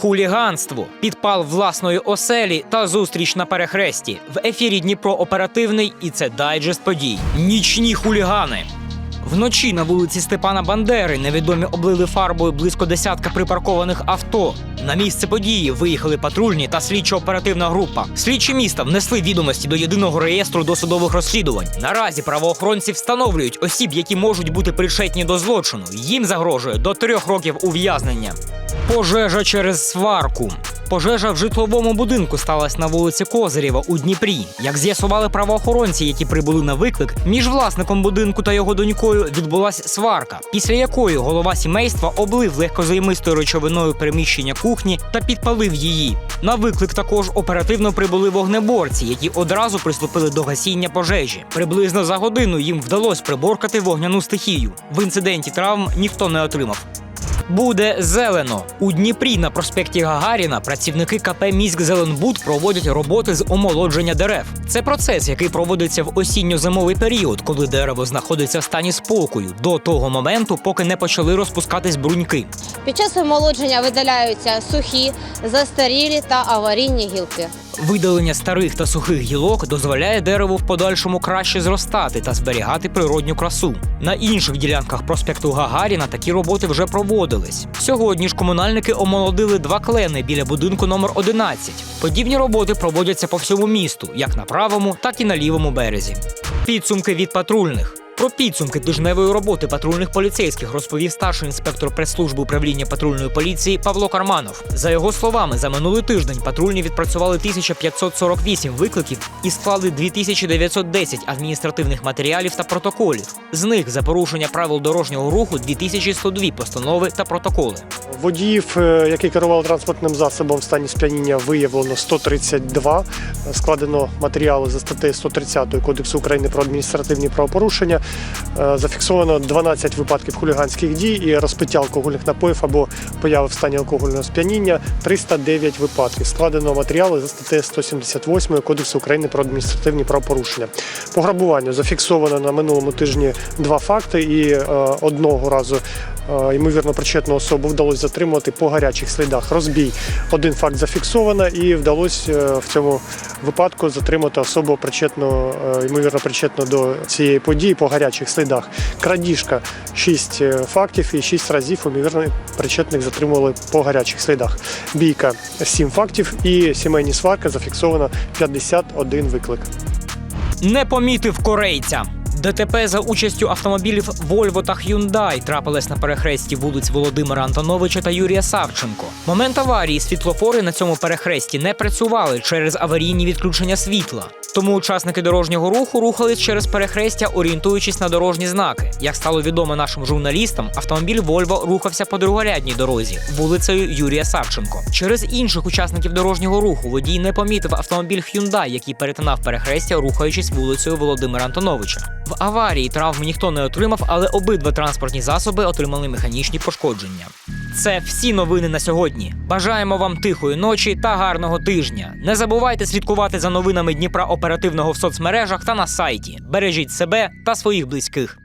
Хуліганство, підпал власної оселі та зустріч на перехресті. В ефірі Дніпро оперативний і це дайджест подій. Нічні хулігани. Вночі на вулиці Степана Бандери невідомі облили фарбою близько десятка припаркованих авто. На місце події виїхали патрульні та слідчо-оперативна група. Слідчі міста внесли відомості до єдиного реєстру досудових розслідувань. Наразі правоохоронці встановлюють осіб, які можуть бути причетні до злочину. Їм загрожує до трьох років ув'язнення. Пожежа через сварку. Пожежа в житловому будинку сталася на вулиці Козирєва у Дніпрі. Як з'ясували правоохоронці, які прибули на виклик, між власником будинку та його донькою відбулася сварка, після якої голова сімейства облив легкозаймистою речовиною приміщення кухні та підпалив її. На виклик також оперативно прибули вогнеборці, які одразу приступили до гасіння пожежі. Приблизно за годину їм вдалося приборкати вогняну стихію. В інциденті травм ніхто не отримав. Буде зелено у Дніпрі на проспекті Гагаріна. Працівники КП Міськ Зеленбуд проводять роботи з омолодження дерев. Це процес, який проводиться в осінньо-зимовий період, коли дерево знаходиться в стані спокою до того моменту, поки не почали розпускатись бруньки. Під час омолодження видаляються сухі, застарілі та аварійні гілки. Видалення старих та сухих гілок дозволяє дереву в подальшому краще зростати та зберігати природню красу. На інших ділянках проспекту Гагаріна такі роботи вже проводились. Сьогодні ж комунальники омолодили два клени біля будинку номер 11. Подібні роботи проводяться по всьому місту, як на правому, так і на лівому березі. Підсумки від патрульних. Про підсумки тижневої роботи патрульних поліцейських розповів старший інспектор прес-служби управління патрульної поліції Павло Карманов. За його словами, за минулий тиждень патрульні відпрацювали 1548 викликів і склали 2910 адміністративних матеріалів та протоколів. З них за порушення правил дорожнього руху 2102 постанови та протоколи. Водіїв, е, які керували транспортним засобом в стані сп'яніння, виявлено 132. Складено матеріали за статтею 130 Кодексу України про адміністративні правопорушення. Е, Зафіксовано 12 випадків хуліганських дій і розпиття алкогольних напоїв або появи в стані алкогольного сп'яніння 309 випадків. Складено матеріали за статтею 178 Кодексу України про адміністративні правопорушення. По грабуванню зафіксовано на минулому тижні два факти і е, одного разу ймовірно причетну особу вдалося затримати по гарячих слідах. Розбій один факт зафіксовано, і вдалося е, в цьому випадку затримати особу причетну, е, ймовірно причетну до цієї події по гарячих слідах. Крадіжка 6 фактів і 6 разів ймовірно причетних затримували по гарячих слідах. Бійка 7 фактів і сімейні сварки зафіксовано 51 виклик. Не помітив корейця. ДТП за участю автомобілів Volvo та Hyundai трапилось на перехресті вулиць Володимира Антоновича та Юрія Савченко. Момент аварії світлофори на цьому перехресті не працювали через аварійні відключення світла. Тому учасники дорожнього руху рухались через перехрестя, орієнтуючись на дорожні знаки. Як стало відомо нашим журналістам, автомобіль Volvo рухався по другорядній дорозі вулицею Юрія Савченко. Через інших учасників дорожнього руху водій не помітив автомобіль Hyundai, який перетинав перехрестя, рухаючись вулицею Володимира Антоновича. В аварії травм ніхто не отримав, але обидва транспортні засоби отримали механічні пошкодження. Це всі новини на сьогодні. Бажаємо вам тихої ночі та гарного тижня. Не забувайте слідкувати за новинами Дніпра оперативного в соцмережах та на сайті. Бережіть себе та своїх близьких.